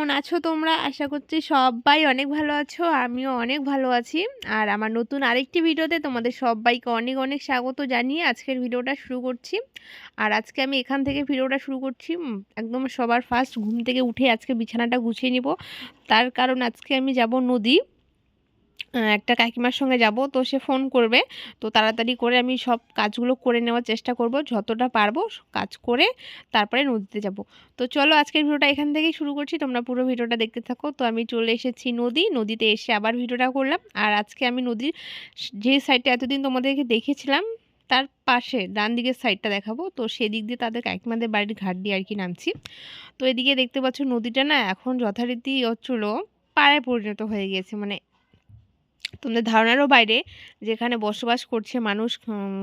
কেমন আছো তোমরা? আশা করছি সবাই অনেক ভালো আছো, আমিও অনেক ভালো আছি। আর আমার নতুন আরেকটি ভিডিওতে তোমাদের সবাইকে অনেক অনেক স্বাগত জানিয়ে আজকের ভিডিওটা শুরু করছি। আর আজকে আমি এখান থেকে ভিডিওটা শুরু করছি একদম সবার ফার্স্ট ঘুম থেকে উঠে আজকে বিছানাটা গুছিয়ে নিব। তার কারণ আজকে আমি যাব নদী। একটা কাকিমার সঙ্গে যাব, তো সে ফোন করবে। তো তাড়াতাড়ি করে আমি সব কাজগুলো করে নেওয়ার চেষ্টা করব, যতটা পারব কাজ করে তারপরে নদীতে যাব। তো চলো আজকের ভিডিওটা এখান থেকেই শুরু করছি, তোমরা পুরো ভিডিওটা দেখতে থাকো। তো আমি চলে এসেছি নদী, নদীতে এসে আবার ভিডিওটা করলাম। আর আজকে আমি নদীর যে সাইডটা এতদিন তোমাদেরকে দেখেছিলাম, তার পাশে ডান দিকের সাইডটা দেখাবো। তো সেদিক দিয়ে তাদের কাকিমাদের বাড়ির ঘাট দিয়ে আর কি নামছি। তো এদিকে দেখতে পাচ্ছ নদীটা না এখন যথারীতি হচ্ছিল পাড়ায় পরিণত হয়ে গিয়েছে। মানে তোমাদের ধারণারও বাইরে যেখানে বসবাস করছে মানুষ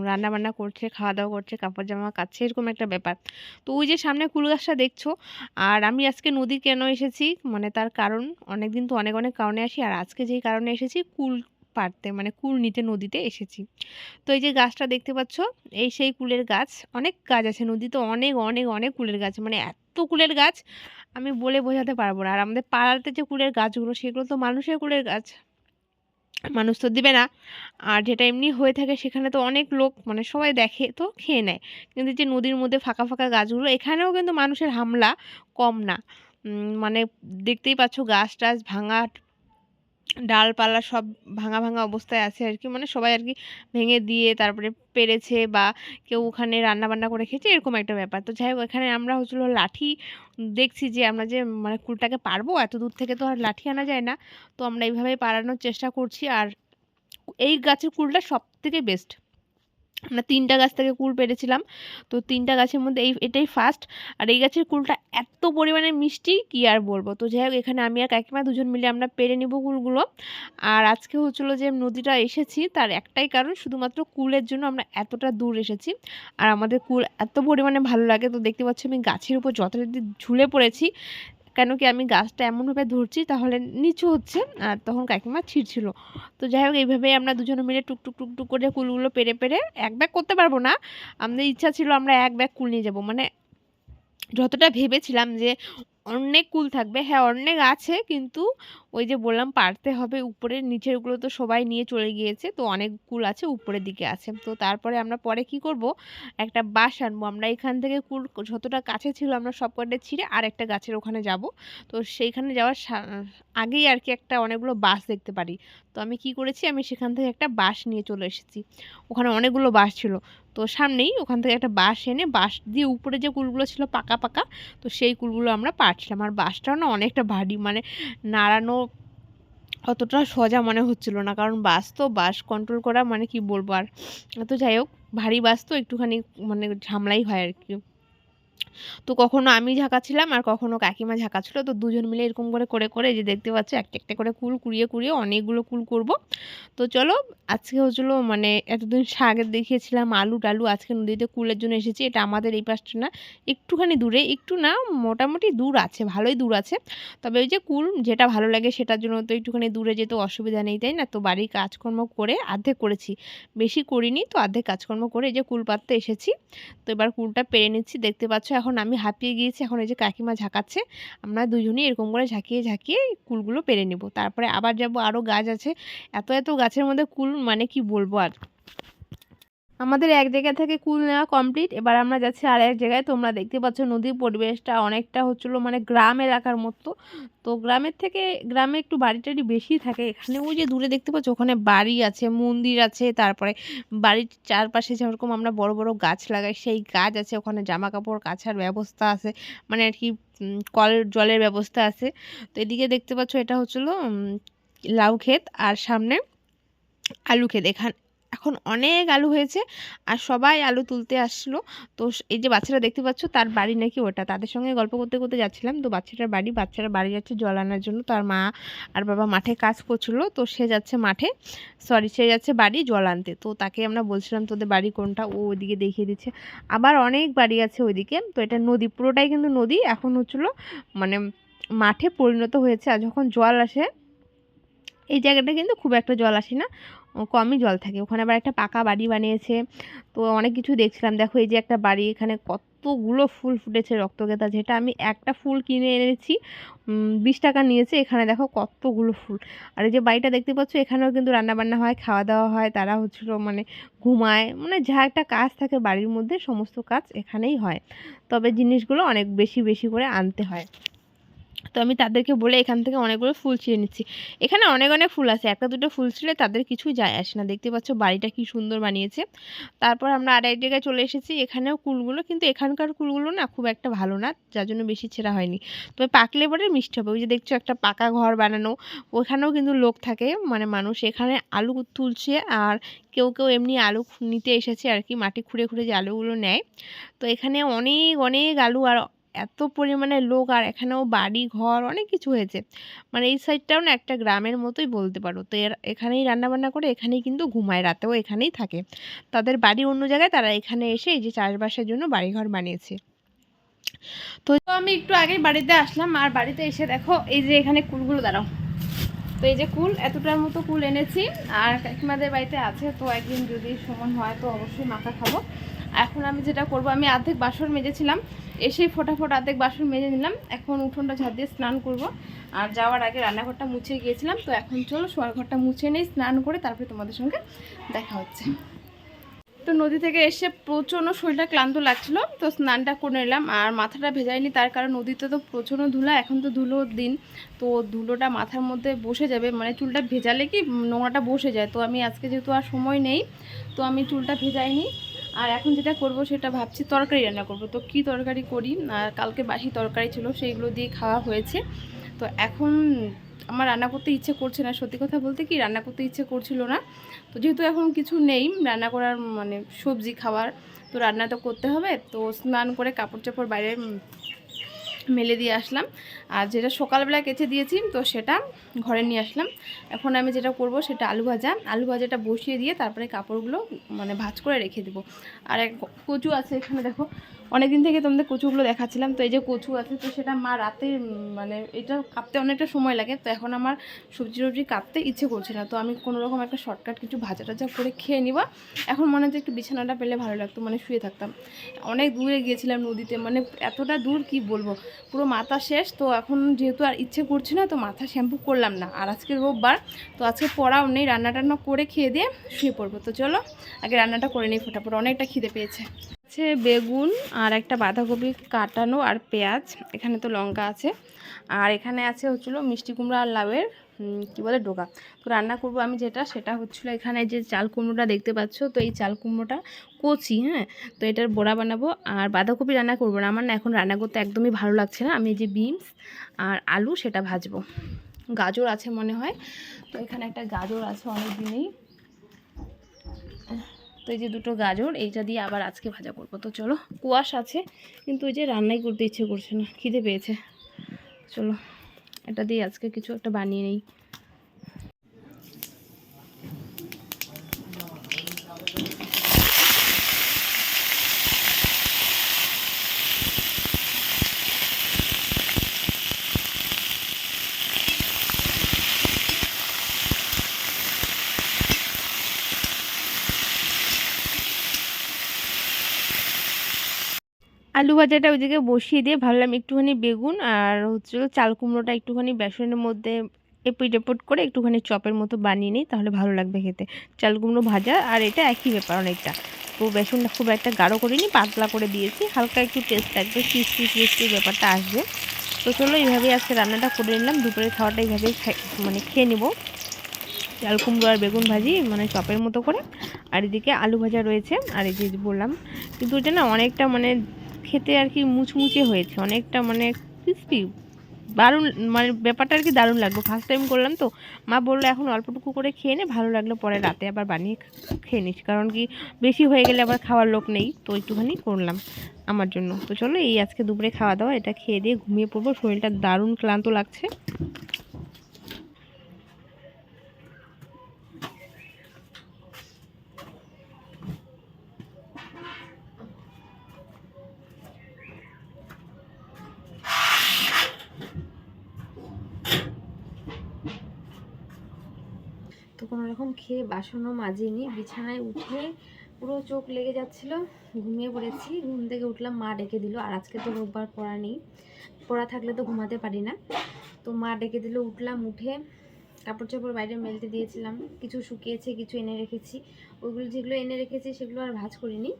রান্না বান্না করছে খাওয়া দাওয়া করছে কাপড় জামা কাচ্ছে, এরকম একটা ব্যাপার। তো ওই যে সামনে কুল গাছটা দেখছ, আর আমি আজকে নদী কেন এসেছি মানে তার কারণ অনেক দিন তো অনেক অনেক কারণে আসি, আর আজকে যেই কারণে এসেছি, কুল পাড়তে মানে কুল নিতে নদীতে এসেছি। তো এই যে গাছটা দেখতে পাচ্ছ, এই সেই কুলের গাছ, অনেক গাছ আছে নদীতে, অনেক অনেক অনেক কুলের গাছ মানে এত কুলের গাছ, আমি বলে বোঝাতে পারব না। আর আমাদের পাড়াতে যে কুলের গাছগুলো, সেগুলো তো মানুষের কুলের গাছ। মানুষ তো দিবে না। আর যেটা এমনি হয়ে থাকে সেখানে তো অনেক লোক মানে সবাই দেখে তো খেয়ে নেয়। কিন্তু যে নদীর মধ্যে ফাঁকা ফাঁকা গাছগুলো, এখানেও কিন্তু মানুষের হামলা কম না। মানে দেখতেই পাচ্ছ গাছ টাছ ভাঙা ডালপালা সব ভাঙা ভাঙা অবস্থায় আছে আর কি। মানে সবাই আর কি ভেঙে দিয়ে তারপরে পেরেছে বা কেউ ওখানে রান্না বান্না করে খেয়েছে, এরকম একটা ব্যাপার। তো যাই হোক, এখানে আমরা হচ্ছিল লাঠি দেখছি যে আমরা যে মানে কুলটাকে পারব, এত দূর থেকে তো আর লাঠি আনা যায় না। তো আমরা এইভাবে পারানোর চেষ্টা করছি। আর এই গাছের কুলটা সব থেকে বেস্ট আমরা তিনটা গাছ থেকে কুল পেরেছিলাম। তো তিনটা গাছের মধ্যে এই, এটাই ফার্স্ট আর এই গাছের কুলটা এত পরিমাণে মিষ্টি, কি আর বলব? তো যাই হোক, এখানে আমি আর কাকিমা দুজন মিলে আমরা পেরে নিব কুলগুলো। আর আজকে হচ্ছিল যে নদীটা এসেছি, তার একটাই কারণ শুধুমাত্র কুলের জন্য আমরা এতটা দূর এসেছি। আর আমাদের কুল এত পরিমাণে ভালো লাগে। তো দেখতে পাচ্ছি আমি গাছের উপর যথারীতি ঝুলে পড়েছি। কেন কি আমি গাছটা এমনভাবে ধরছি তাহলে নিচু হচ্ছে? আর তখন কাকিমা ছিঁড়ছিল। তো যাই হোক, এইভাবেই আমরা দুজনে মিলে টুকটুক টুকটুক করে কুলগুলো পেরে পেরে এক ব্যাগ করতে পারব না। আমাদের ইচ্ছা ছিল আমরা এক ব্যাগ কুল নিয়ে যাব। মানে যতটা ভেবেছিলাম যে অনেক কুল থাকবে। হ্যাঁ অনেক আছে কিন্তু ওই যে বললাম পারতে হবে। উপরের নিচেরগুলো তো সবাই নিয়ে চলে গিয়েছে, তো অনেক কুল আছে উপরের দিকে আছে। তো তারপরে আমরা পরে কি করব? একটা বাঁশ আনব। আমরা এখান থেকে কুল যতটা কাছে ছিল আমরা সব কটা ছিঁড়ে আর একটা গাছের ওখানে যাব। তো সেইখানে যাওয়ার আগেই আর কি একটা অনেকগুলো বাঁশ দেখতে পারি। তো আমি কি করেছি? আমি সেখান থেকে একটা বাঁশ নিয়ে চলে এসেছি। ওখানে অনেকগুলো বাঁশ ছিল। তো সামনেই ওখান থেকে একটা বাঁশ এনে, বাঁশ দিয়ে উপরে যে কুলগুলো ছিল পাকা পাকা, তো সেই কুলগুলো আমরা পাড়ছিলাম। আর বাঁশটাও না অনেকটা ভারী মানে নাড়ানো অতটা সোজা মনে হচ্ছিল না। কারণ বাস তো বাস কন্ট্রোল করা মানে কি বলব? আর তো যাই হোক, ভারী বাস তো একটুখানি মানে ঝামলাই হয় আর কি। তো কখনো আমি ঝাঁকাছিলাম আর কখনো কাকিমা ঝাঁকাছিল তো দুজন মিলে এরকম করে করে করে যে দেখতে পাচ্ছ, একটা একটা করে কুল কুড়িয়ে কুড়িয়ে অনেকগুলো কুল করব। তো চলো, আজকে হচ্ছিল মানে এতদিন আগে দেখিয়েছিলাম, আলু টালু আজকে নদীতে কুলের জন্য এসেছি। এটা আমাদের এই পাশটা না, একটুখানি দূরে, একটু না মোটামুটি দূর আছে, ভালোই দূর আছে। তবে ওই যে কুল যেটা ভালো লাগে সেটার জন্য তো একটুখানি দূরে যেতে অসুবিধা নেই, তাই না? তো বাড়ির কাজকর্ম করে অর্ধেক করেছি, বেশি করিনি, তো অর্ধেক কাজকর্ম করে এই যে কুল পাততে এসেছি। তো এবার কুলটা পেরে নিচ্ছি, দেখতে পাচ্ছ এখন আমি হাঁপিয়ে গিয়েছি, এখন এই যে কাকিমা ঝাঁকাচ্ছে, আমরা দুজনেই এরকম করে ঝাঁকিয়ে ঝাঁকিয়ে কুলগুলো পেরে নেব। তারপরে আবার যাব আরও গাছ আছে। এত এত গাছের মধ্যে কুল মানে কি বলব আর? আমাদের এক জায়গা থেকে কুল নেওয়া কমপ্লিট। এবার আমরা যাচ্ছি আর এক জায়গায়। তোমরা দেখতে পাচ্ছ নদীর পরিবেশটা অনেকটা হচ্ছিল মানে গ্রাম এলাকার মতো। তো গ্রামের থেকে, গ্রামে একটু বাড়ি টাড়ি বেশি থাকে এখানে। ওই যে দূরে দেখতে পাচ্ছ, ওখানে বাড়ি আছে, মন্দির আছে, তারপরে বাড়ির চারপাশে যেরকম আমরা বড় বড় গাছ লাগাই, সেই গাছ আছে, ওখানে জামা কাপড় কাচার ব্যবস্থা আছে মানে আর কি কল, জলের ব্যবস্থা আছে। তো এদিকে দেখতে পাচ্ছ, এটা হচ্ছিল লাউ ক্ষেত, আর সামনে আলু ক্ষেত। এখান এখন অনেক আলু হয়েছে আর সবাই আলু তুলতে আসলো। তো এই যে বাচ্চারা দেখতে পাচ্ছ তার বাড়ি নাকি ওটা। তাদের সঙ্গে গল্প করতে করতে যাচ্ছিলাম। তো বাচ্চাটার বাড়ি, বাচ্চারা বাড়ি যাচ্ছে জল আনার জন্য। তার মা আর বাবা মাঠে কাজ করছিল। তো সে যাচ্ছে মাঠে। সরি সে যাচ্ছে বাড়ি জল আনতে। তো তাকে আমরা বলছিলাম, তোদের বাড়ি কোনটা? ও ওইদিকে দেখিয়ে দিচ্ছে। আবার অনেক বাড়ি আছে ওইদিকে। তো এটা নদী, পুরোটাই কিন্তু নদী। এখন হচ্ছিল মানে মাঠে পরিণত হয়েছে। আর যখন জল আসে, এই জায়গাটা কিন্তু খুব একটা জল আসে না। কমই জল থাকে। ওখানে আবার একটা পাকা বাড়ি বানিয়েছে। তো অনেক কিছু দেখছিলাম। দেখো এই যে একটা বাড়ি, এখানে কতগুলো ফুল ফুটেছে রক্তগেঁদা যেটা আমি একটা ফুল কিনে এনেছি বিশ টাকা নিয়েছে। এখানে দেখো কতগুলো ফুল। আর এই যে বাড়িটা দেখতে পাচ্ছ, এখানেও কিন্তু রান্নাবান্না হয় খাওয়া দাওয়া হয়। তারা হচ্ছিল মানে ঘুমায়। মানে যা একটা কাজ থাকে বাড়ির মধ্যে, সমস্ত কাজ এখানেই হয়। তবে জিনিসগুলো অনেক বেশি বেশি করে আনতে হয়। তো আমি তাদেরকে বলে এখান থেকে অনেকগুলো ফুল ছিঁড়ে নিচ্ছি। এখানে অনেক অনেক ফুল আছে। একটা, দুটো ফুল ছিঁড়ে তাদের কিছুই যায় আসে না। দেখতে পাচ্ছ বাড়িটা কি সুন্দর বানিয়েছে। তারপর আমরা আর এক জায়গায় চলে এসেছি। এখানেও কুলগুলো, কিন্তু এখানকার কুলগুলো না খুব একটা ভালো না, যার জন্য বেশি ছেঁড়া হয়নি। তবে পাকলে পরে মিষ্টি হবে। ওই যে দেখছ একটা পাকা ঘর বানানো, ওখানেও কিন্তু লোক থাকে মানে মানুষ। এখানে আলু তুলছে আর কেউ কেউ এমনি আলু নিতে এসেছে আর কি। মাটি খুঁড়ে খুঁড়ে যে আলুগুলো নেয়। তো এখানে অনেক অনেক আলু আর এত পরিমাণে লোক আর এখানেও বাড়ি, ঘর অনেক কিছু হয়েছে। মানে এই সাইডটাও না একটা গ্রামের মতোই বলতে পারো। তো এর, এখানেই রান্নাবান্না করে এখানেই কিন্তু ঘুমায়, রাতেও এখানেই থাকে। তাদের বাড়ি অন্য জায়গায়, তারা এখানে এসে এই যে চাষবাসের জন্য বাড়িঘর বানিয়েছে। তো আমি একটু আগেই বাড়িতে আসলাম। আর বাড়িতে এসে দেখো, এই যে এখানে কুলগুলো, দাঁড়াও। তো এই যে কুল, এতটার মতো কুল এনেছি। আর কাকিমাদের বাড়িতে আছে, তো একদিন যদি সময় হয় তো অবশ্যই মাখা খাব। এখন আমি যেটা করব, আমি অর্ধেক বাসন মেজেছিলাম। এসেই ফটাফট অর্ধেক বাসন মেজে নিলাম। এখন উঠোনটা ঝাড় দিয়ে স্নান করব। আর যাওয়ার আগে রান্নাঘরটা মুছে গিয়েছিলাম, তো এখন চলো শোয়ার ঘরটা মুছে নেই, স্নান করে তারপরে তোমাদের সঙ্গে দেখা হচ্ছে। তো নদী থেকে এসে প্রচণ্ড শরীরটা ক্লান্ত লাগছিল, তো স্নানটা করে নিলাম। আর মাথাটা ভেজাইনি তার কারণ নদীতে তো প্রচণ্ড ধুলা, এখন তো ধুলোর দিন। তো ধুলোটা মাথার মধ্যে বসে যাবে মানে চুলটা ভেজালে কি নোংরাটা বসে যায়। তো আমি আজকে যেহেতু আর সময় নেই, তো আমি চুলটা ভেজাইনি। আর এখন যেটা করব সেটা ভাবছি তরকারি রান্না করব। তো কি তরকারি করি? আর কালকে বাসি তরকারি ছিল, সেইগুলো দিয়ে খাওয়া হয়েছে। তো এখন আমার রান্না করতে ইচ্ছে করছে না। সত্যি কথা বলতে কি, রান্না করতে ইচ্ছে করছিল না। তো যেহেতু এখন কিছু নেই, রান্না করার মানে সবজি খাওয়ার, তো রান্না তো করতে হবে। তো স্নান করে কাপড় চাপড় বাইরে মেলে দিয়ে আসলাম। আর যেটা সকালবেলা কেচে দিয়েছি, তো সেটা ঘরে নিয়ে আসলাম। এখন আমি যেটা করব সেটা আলু ভাজা। আলু ভাজাটা বসিয়ে দিয়ে তারপরে কাপড়গুলো মানে ভাজ করে রেখে দেবো। আর এক কচু আছে এখানে, দেখো। অনেক দিন থেকে তোমাদের কচুগুলো দেখাচ্ছিলাম, তো এই যে কচু আছে, তো সেটা মা রাতে মানে এটা কাটতে অনেকটা সময় লাগে, তো এখন আমার সবজি টবজি কাটতে ইচ্ছে করছে না, তো আমি কোনো রকম একটা শর্টকাট কিছু ভাজা টাজা করে খেয়ে নিব। এখন মনে হচ্ছে একটু বিছানাটা পেলে ভালো লাগতো মানে শুয়ে থাকতাম। অনেক দূরে গিয়েছিলাম নদীতে মানে এতটা দূর কি বলব, পুরো মাথা শেষ, তো এখন যেহেতু আর ইচ্ছে করছে না, তো মাথা শ্যাম্পু করলাম না, আর আজকে রোববার, তো আজকে পড়াও নেই রান্না টান্না করে খেয়ে দিয়ে শুয়ে পড়ব, তো চলো, আগে রান্নাটা করে নিই ফটাফট, অনেকটা খিদে পেয়েছে। আছে বেগুন আর একটা বাঁধাকপি কাটানো আর পেঁয়াজ, এখানে তো লঙ্কা আছে। আর এখানে আছে হচ্ছিল মিষ্টি কুমড়া আর লাউয়ের কী বলে ডোকা তো রান্না করব আমি যেটা, সেটা হচ্ছিল এখানে যে চাল কুমড়োটা দেখতে পাচ্ছ, তো এই চাল কুমড়োটা কচি হ্যাঁ? তো এটার বড়া বানাবো আর বাঁধাকপি রান্না করব না। আমার না এখন রান্না করতে একদমই ভালো লাগছে না। আমি এই যে বিনস আর আলু সেটা ভাজবো। গাজর আছে মনে হয়। তো এখানে একটা গাজর আছে অনেক দিনেই তো এই যে দুটো গাজর, এইটা দিয়ে আবার আজকে ভাজা করব। তো চলো, কুয়াশ আছে, কিন্তু ওই যে রান্নাই করতে ইচ্ছে করছে না, খিদে পেয়েছে। চলো, এটা দিয়ে আজকে কিছু একটা বানিয়ে নিই। আলু ভাজাটা ওইদিকে বসিয়ে দিয়ে ভাবলাম একটুখানি বেগুন আর হচ্ছে চাল কুমড়োটা একটুখানি বেসনের মধ্যে এপিট এপট করে একটুখানি চপের মতো বানিয়ে নিই, তাহলে ভালো লাগবে খেতে। চাল কুমড়ো ভাজা আর এটা একই ব্যাপার অনেকটা। তো বেসনটা খুব একটা গাঢ় করিনি, পাতলা করে দিয়েছি। হালকা একটু টেস্ট থাকবে ক্রিস্পি ক্রিস্পি ব্যাপারটা আসবে। তো চলো এইভাবেই আজকে রান্নাটা করে নিলাম। দুপুরের খাওয়াটা এইভাবেই মানে খেয়ে নেব। চাল কুমড়ো আর বেগুন ভাজি মানে চপের মতো করে। আর এদিকে আলু ভাজা রয়েছে। আর এই যে বললাম, কিন্তু এটা না অনেকটা মানে খেতে আর কি মুচমুচে হয়েছে, অনেকটা মানে ক্রিস্পি দারুণ মানে ব্যাপারটা আর কি দারুণ লাগল। ফার্স্ট টাইম করলাম তো। মা বলল, এখন অল্পটুকু করে খেয়ে নে, ভালো লাগল পরে রাতে আবার বানিয়ে খেয়ে নিস। কারণ কি বেশি হয়ে গেলে আবার খাওয়ার লোক নেই। তো একটুখানি করলাম আমার জন্য। তো চলো, এই আজকে দুপুরে খাওয়া দাওয়া, এটা খেয়ে দিয়ে ঘুমিয়ে পড়ব। শরীরটা দারুণ ক্লান্ত লাগছে। কোনো রকম খেয়ে বাসনও মাজিনি। বিছানায় উঠে পুরো চোখ লেগে যাচ্ছিল, ঘুমিয়ে পড়েছি। ঘুম থেকে উঠলাম, মা ডেকে দিল। আর আজকে তো রোববার, পড়া নেই। পড়া থাকলে তো ঘুমাতে পারি না। তো মা ডেকে দিল, উঠলাম, উঠে কাপড় চাপড় বাইরে মেলতে দিয়েছিলাম। কিছু শুকিয়েছে, কিছু এনে রেখেছি। ওইগুলো যেগুলো এনে রেখেছি, সেগুলো আর ভাজ করিনি।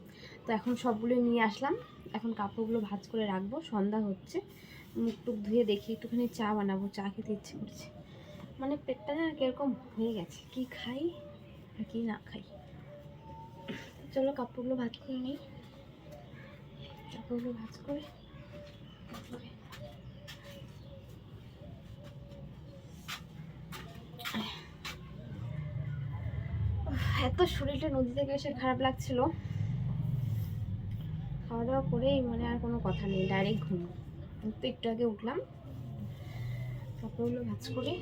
তো এখন সবগুলো নিয়ে আসলাম। এখন কাপড়গুলো ভাজ করে রাখব। সন্ধ্যা হচ্ছে। মুখ টুক ধুয়ে দেখি, একটুখানি চা বানাবো। চা খেতে ইচ্ছে করছে। মানে পেটটা না কীরকম হয়ে গেছে। কি খাই আর কি না খাই। চলো কাপড়গুলো ভাজ করে নিই। কাপড়গুলো ভাজ করে এত শরীরটা নদী থেকে এসে খারাপ লাগছিল। খাওয়া দাওয়া করেই মানে আর কোনো কথা নেই, ডাইরেক্ট ঘুম। তো একটু আগে উঠলাম। কাপড়গুলো ভাজ করে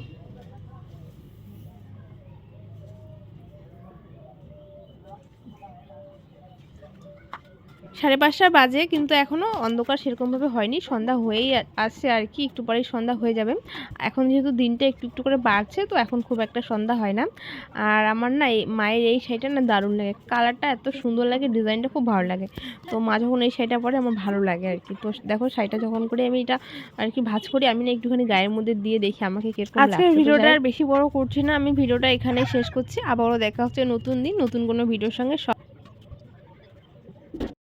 সাড়ে পাঁচটা বাজে কিন্তু এখনও অন্ধকার সেরকমভাবে হয়নি। সন্ধ্যা হয়েই আসছে আর কি একটু পরেই সন্ধ্যা হয়ে যাবে। এখন যেহেতু দিনটা একটু একটু করে বাড়ছে তো এখন খুব একটা সন্ধ্যা হয় না। আর আমার না এই মায়ের এই শাড়িটা না দারুণ লাগে। কালারটা এত সুন্দর লাগে ডিজাইনটা খুব ভালো লাগে। তো মা যখন এই শাড়িটা পরে আমার ভালো লাগে আর কি। তো দেখো শাড়িটা যখন করে আমি এটা আর কি ভাজ করি আমি না একটুখানি গায়ের মধ্যে দিয়ে দেখি আমাকে কীরকম তো ভিডিওটা আর বেশি বড় করছি না আমি ভিডিওটা এখানে শেষ করছি। আবারও দেখা হচ্ছে নতুন দিন নতুন কোনো ভিডিওর সঙ্গে। সব